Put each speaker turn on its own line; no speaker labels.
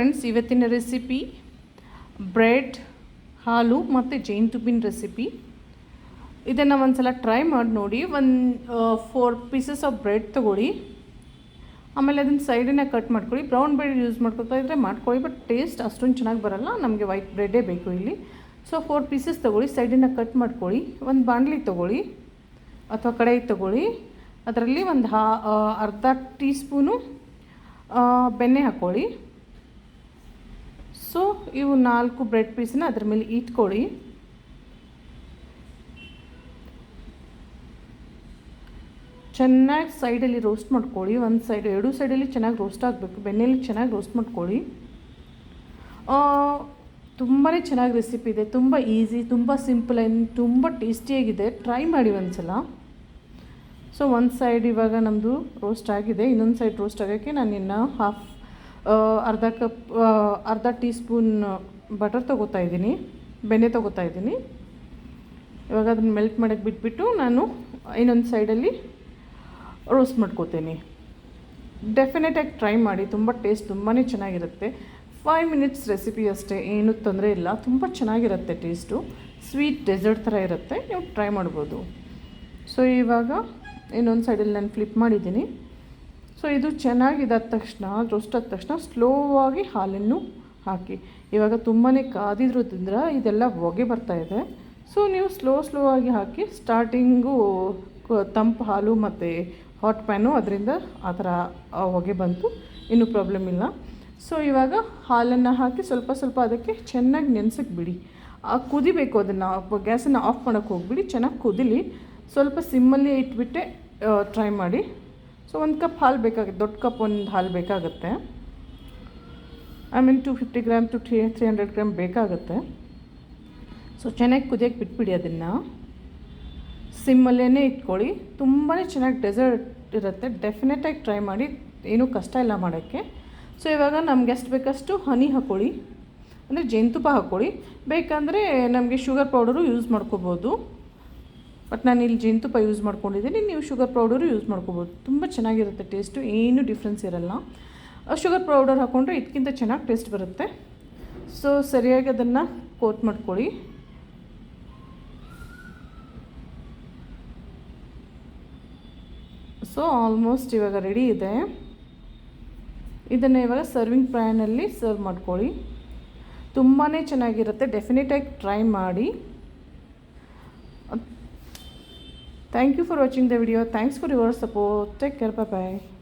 Friends, ಇವತ್ತಿನ recipe bread ಹಾಲು ಮತ್ತು ಜೇನುತುಪ್ಪಿನ ರೆಸಿಪಿ ಇದನ್ನು ಒಂದು ಸಲ ಟ್ರೈ ಮಾಡಿ ನೋಡಿ. ಒಂದು ಫೋರ್ ಪೀಸಸ್ ಆಫ್ ಬ್ರೆಡ್ ತೊಗೊಳ್ಳಿ. ಆಮೇಲೆ ಅದನ್ನು ಸೈಡನ್ನ ಕಟ್ ಮಾಡ್ಕೊಳ್ಳಿ. ಬ್ರೌನ್ ಬ್ರೆಡ್ ಯೂಸ್ ಮಾಡ್ಕೊತಾ ಇದ್ದರೆ ಮಾಡ್ಕೊಳ್ಳಿ ಬಟ್ ಟೇಸ್ಟ್ ಅಷ್ಟೊಂದು ಚೆನ್ನಾಗಿ ಬರಲ್ಲ. ನಮಗೆ ವೈಟ್ ಬ್ರೆಡ್ಡೇ ಬೇಕು ಇಲ್ಲಿ. ಸೊ ಫೋರ್ ಪೀಸಸ್ ತೊಗೊಳ್ಳಿ. ಸೈಡನ್ನ ಕಟ್ ಮಾಡ್ಕೊಳ್ಳಿ. ಒಂದು ಬಾಣಲಿ ತೊಗೊಳ್ಳಿ. ಅಥವಾ ಕಡಾಯಿ ತೊಗೊಳ್ಳಿ. ಅದರಲ್ಲಿ ಒಂದು ಹಾ ಅರ್ಧ ಟೀ ಸ್ಪೂನು ಬೆಣ್ಣೆ ಹಾಕ್ಕೊಳ್ಳಿ. ಸೊ, ಇವು ನಾಲ್ಕು ಬ್ರೆಡ್ ಪೀಸನ್ನ ಅದ್ರ ಮೇಲೆ ಇಟ್ಕೊಳ್ಳಿ. ಚೆನ್ನಾಗಿ ಸೈಡಲ್ಲಿ ರೋಸ್ಟ್ ಮಾಡ್ಕೊಳ್ಳಿ. ಒಂದು ಸೈಡ್ ಎರಡು ಸೈಡಲ್ಲಿ ಚೆನ್ನಾಗಿ ರೋಸ್ಟ್ ಆಗಬೇಕು. ಬೆಣ್ಣೆಯಲ್ಲಿ ಚೆನ್ನಾಗಿ ರೋಸ್ಟ್ ಮಾಡ್ಕೊಳ್ಳಿ. ತುಂಬಾ ಚೆನ್ನಾಗಿ ರೆಸಿಪಿ ಇದೆ. ತುಂಬ ಈಸಿ ತುಂಬ ಸಿಂಪಲ್ ಆ್ಯಂಡ್ ತುಂಬ ಟೇಸ್ಟಿಯಾಗಿದೆ ಟ್ರೈ ಮಾಡಿ ಒಂದು ಸಲ ಸೊ ಒಂದು ಸೈಡ್ ಇವಾಗ ನಮ್ಮದು ರೋಸ್ಟ್ ಆಗಿದೆ. ಇನ್ನೊಂದು ಸೈಡ್ ರೋಸ್ಟ್ ಆಗೋಕ್ಕೆ ನಾನು ಇನ್ನು ಹಾಫ್ ಅರ್ಧ ಕಪ್ ಅರ್ಧ ಟೀ ಸ್ಪೂನ್ ಬಟರ್ ತೊಗೋತಾ ಇದ್ದೀನಿ, ಬೆಣ್ಣೆ ತೊಗೋತಾ ಇದ್ದೀನಿ. ಇವಾಗ ಅದನ್ನು ಮೆಲ್ಟ್ ಮಾಡೋಕ್ಕೆ ಬಿಟ್ಬಿಟ್ಟು ನಾನು ಇನ್ನೊಂದು ಸೈಡಲ್ಲಿ ರೋಸ್ಟ್ ಮಾಡ್ಕೋತೀನಿ. ಡೆಫಿನೆಟಾಗಿ ಟ್ರೈ ಮಾಡಿ, ತುಂಬ ಟೇಸ್ಟ್ ತುಂಬಾ ಚೆನ್ನಾಗಿರುತ್ತೆ. ಫೈವ್ ಮಿನಿಟ್ಸ್ ರೆಸಿಪಿ ಅಷ್ಟೇ, ಏನೂ ತೊಂದರೆ ಇಲ್ಲ. ತುಂಬ ಚೆನ್ನಾಗಿರುತ್ತೆ ಟೇಸ್ಟು ಸ್ವೀಟ್ ಡೆಸರ್ಟ್ ಥರ ಇರುತ್ತೆ, ನೀವು ಟ್ರೈ ಮಾಡ್ಬೋದು. ಸೊ ಇವಾಗ ಇನ್ನೊಂದು ಸೈಡಲ್ಲಿ ನಾನು ಫ್ಲಿಪ್ ಮಾಡಿದ್ದೀನಿ. ಸೊ ಇದು ಚೆನ್ನಾಗಿದಾದ ತಕ್ಷಣ ಆದ ತಕ್ಷಣ ಸ್ಲೋವಾಗಿ ಹಾಲನ್ನು ಹಾಕಿ. ಇವಾಗ ತುಂಬಾ ಕಾದಿರೋದ್ರಿಂದ ಇದೆಲ್ಲ ಹೊಗೆ ಬರ್ತಾ ಇದೆ. ಸೊ ನೀವು ಸ್ಲೋ ಸ್ಲೋ ಆಗಿ ಹಾಕಿ ಸ್ಟಾರ್ಟಿಂಗು ತಂಪು ಹಾಲು ಮತ್ತು ಹಾಟ್ ಪ್ಯಾನು ಅದರಿಂದ ಆ ಥರ ಹೊಗೆ ಬಂತು. ಇನ್ನೂ ಪ್ರಾಬ್ಲಮ್ ಇಲ್ಲ. ಸೊ ಇವಾಗ ಹಾಲನ್ನು ಹಾಕಿ ಸ್ವಲ್ಪ ಸ್ವಲ್ಪ ಅದಕ್ಕೆ ಚೆನ್ನಾಗಿ ನೆನ್ಸಕ್ಕೆ ಬಿಡಿ. ಕುದಿಬೇಕು ಅದನ್ನು, ಗ್ಯಾಸನ್ನು ಆಫ್ ಮಾಡೋಕ್ಕೆ ಹೋಗ್ಬಿಡಿ, ಚೆನ್ನಾಗಿ ಕುದಿಲಿ. ಸ್ವಲ್ಪ ಸಿಮ್ಮಲ್ಲಿ ಇಟ್ಬಿಟ್ಟೆ ಟ್ರೈ ಮಾಡಿ. ಸೊ ಒಂದು ಕಪ್ ಹಾಲು ಬೇಕಾಗುತ್ತೆ. ದೊಡ್ಡ ಕಪ್ ಒಂದು ಹಾಲು ಬೇಕಾಗುತ್ತೆ. I mean two fifty gram two three three hundred gram ಬೇಕಾಗುತ್ತೆ. ಸೊ ಚೆನ್ನಾಗಿ ಕುದಿಯೋಕ್ಕೆ ಬಿಟ್ಬಿಡಿ ಅದನ್ನು. ಸಿಮ್ಮಲ್ಲೇ ಇಟ್ಕೊಳ್ಳಿ. ತುಂಬಾ ಚೆನ್ನಾಗಿ ಡೆಸರ್ಟ್ ಇರುತ್ತೆ. ಡೆಫಿನೆಟಾಗಿ ಟ್ರೈ ಮಾಡಿ. ಏನೂ ಕಷ್ಟ ಇಲ್ಲ ಮಾಡೋಕ್ಕೆ. ಸೊ ಇವಾಗ ನಮ್ಗೆ ಎಷ್ಟು ಬೇಕಷ್ಟು ಹನಿ ಹಾಕ್ಕೊಳ್ಳಿ ಅಂದರೆ ಜೇನುತುಪ್ಪ ಹಾಕ್ಕೊಳ್ಳಿ ಬೇಕಂದರೆ ನಮಗೆ ಶುಗರ್ ಪೌಡರು ಯೂಸ್ ಮಾಡ್ಕೋಬೋದು. ಬಟ್ ನಾನು ಇಲ್ಲಿ ಜೇನುತುಪ್ಪ ಯೂಸ್ ಮಾಡ್ಕೊಂಡಿದ್ದೀನಿ. ನೀವು ಶುಗರ್ ಪೌಡರು ಯೂಸ್ ಮಾಡ್ಕೋಬೋದು. ತುಂಬ ಚೆನ್ನಾಗಿರುತ್ತೆ ಟೇಸ್ಟು ಏನೂ ಡಿಫ್ರೆನ್ಸ್ ಇರಲ್ಲ. ಶುಗರ್ ಪೌಡರ್ ಹಾಕ್ಕೊಂಡ್ರೆ ಇದಕ್ಕಿಂತ ಚೆನ್ನಾಗಿ ಟೇಸ್ಟ್ ಬರುತ್ತೆ. ಸೊ ಸರಿಯಾಗಿ ಅದನ್ನು ಕೋಟ್ ಮಾಡ್ಕೊಳ್ಳಿ. ಸೊ ಆಲ್ಮೋಸ್ಟ್ ಇವಾಗ ರೆಡಿ ಇದೆ. ಇದನ್ನು ಇವಾಗ ಸರ್ವಿಂಗ್ ಪ್ಯಾನಲ್ಲಿ ಸರ್ವ್ ಮಾಡ್ಕೊಳ್ಳಿ. ತುಂಬಾ ಚೆನ್ನಾಗಿರುತ್ತೆ. ಡೆಫಿನೆಟಾಗಿ ಟ್ರೈ ಮಾಡಿ. Thank you for watching the video. Thanks for your support. Take care. Bye-bye.